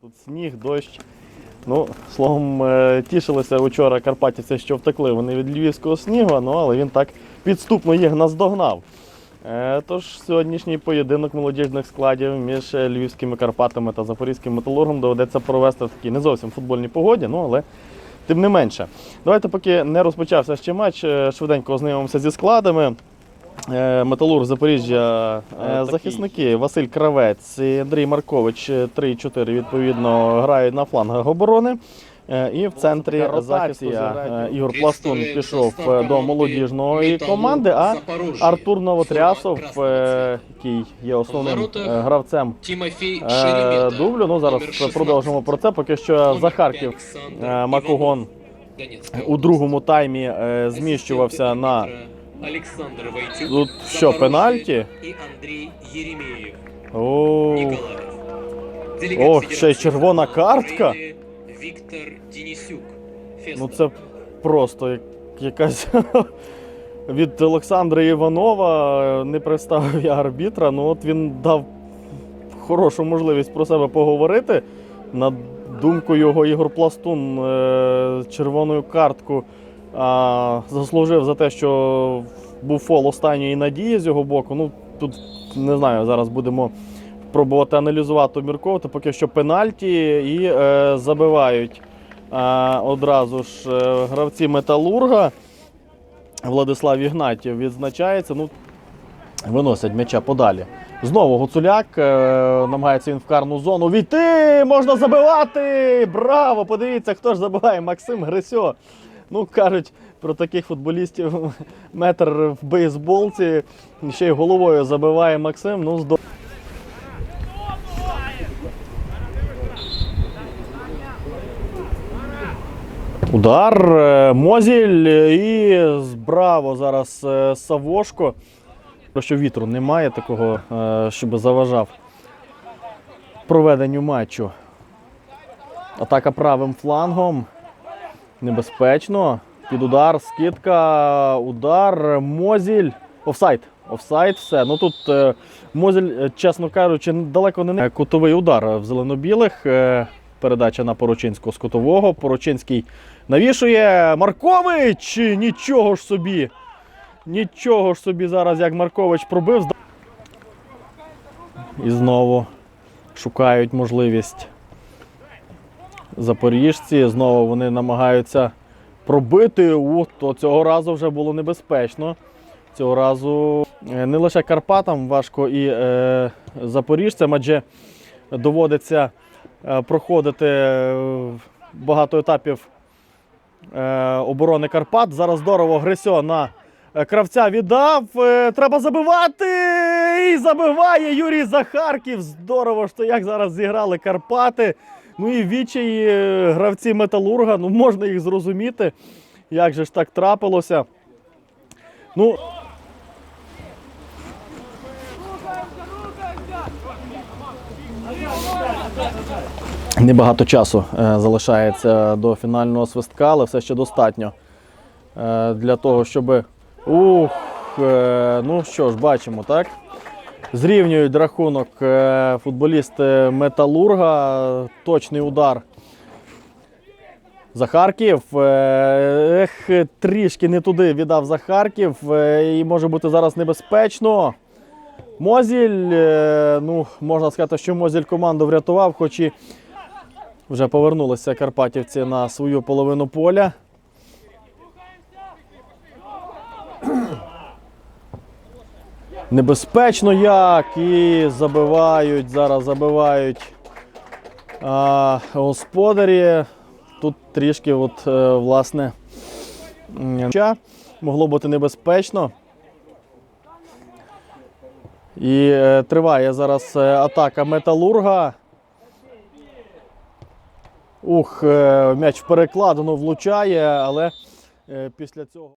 Тут сніг, дощ. Ну, словом, е, тішилися вчора карпатівці, що втекли вони від львівського снігу, ну, але він так підступно їх наздогнав. Е, Тож сьогоднішній поєдинок молодіжних складів між львівськими Карпатами та запорізьким металургом доведеться провести в такій не зовсім футбольній погоді, ну але тим не менше. Давайте, поки не розпочався ще матч, е, швиденько ознайомимося зі складами. Е, Металург Запоріжжя, е, захисники Василь Кравець і Андрій Маркович е, 3-4 відповідно грають на флангах оборони. Е, І в центрі захистія е, Ігор Пластун пішов е, до молодіжної команди, а Артур Новотрясов, е, який є основним е, гравцем е, дублю. Ну зараз продовжимо про це. Поки що Захарків Олександр е, Макогон у другому таймі е, зміщувався на Олександр Войтюк, Тут що, пенальті? і Андрій Єремєєв. О, О, ще й червона картка. Віктор Денисюк. ну це просто як- якась від Олександра Іванова е, не представив я арбітра. Ну от він дав хорошу можливість про себе поговорити. На думку його Ігор Пластун е, червоною картку а, заслужив за те, що був фол останньої надії з його боку. Ну тут не знаю, зараз будемо пробувати аналізувати, обмірковувати. Поки що пенальті і е, забивають е, одразу ж е, гравці Металурга. Владислав Ігнатів відзначається. Ну, виносять м'яча подалі. Знову Гуцуляк. е, намагається він в карну зону війти. Можна забивати! Браво! Подивіться, хто ж забиває Максим Грисьо. Ну, кажуть про таких футболістів метр в бейсболці. Ще й головою забиває Максим. Ну, здорово. Удар. е, Мозіль е, і браво зараз е, Савошко. Про що вітру немає такого, щоб заважав проведенню матчу. Атака правим флангом. Небезпечно. Під удар, скидка, удар, Мозіль. Офсайд. Офсайд, все. Ну тут е, Мозіль, е, чесно кажучи, далеко не кутовий удар в зелено-білих. Е, передача на Порочинського з кутового. Порочинський навішує. Маркович! Нічого ж собі! Нічого ж собі зараз, як Маркович пробив. І знову шукають можливість. Запоріжці. Знову вони намагаються пробити. Ух, то цього разу вже було небезпечно. Цього разу е, не лише Карпатам важко і е, запоріжцям, адже доводиться е, проходити е, багато етапів оборони Карпат. Зараз здорово Грисьо на кравця віддав. Треба забивати! І забиває Юрій Захарків. Здорово то як зараз зіграли Карпати. Ну і відчай е, гравці Металурга. Ну можна їх зрозуміти. Як же ж так трапилося? Ну, Небагато часу е, залишається до фінального свистка, але все ще достатньо е, для того, щоб. Ух, ну що ж, бачимо, так? Зрівнюють рахунок е, футболісти Металурга. Точний удар. Захарків. Е, Ех, трішки не туди віддав Захарків. е, І може бути зараз небезпечно. Мозіль, ну, можна сказати, що Мозіль команду врятував, хоч і вже повернулися карпатівці на свою половину поля. Небезпечно як і забивають, зараз забивають а, господарі. Тут трішки, от, е, власне, могло бути небезпечно. І е, триває зараз е, атака металурга. Ух, е, м'яч в перекладину влучає, але після цього.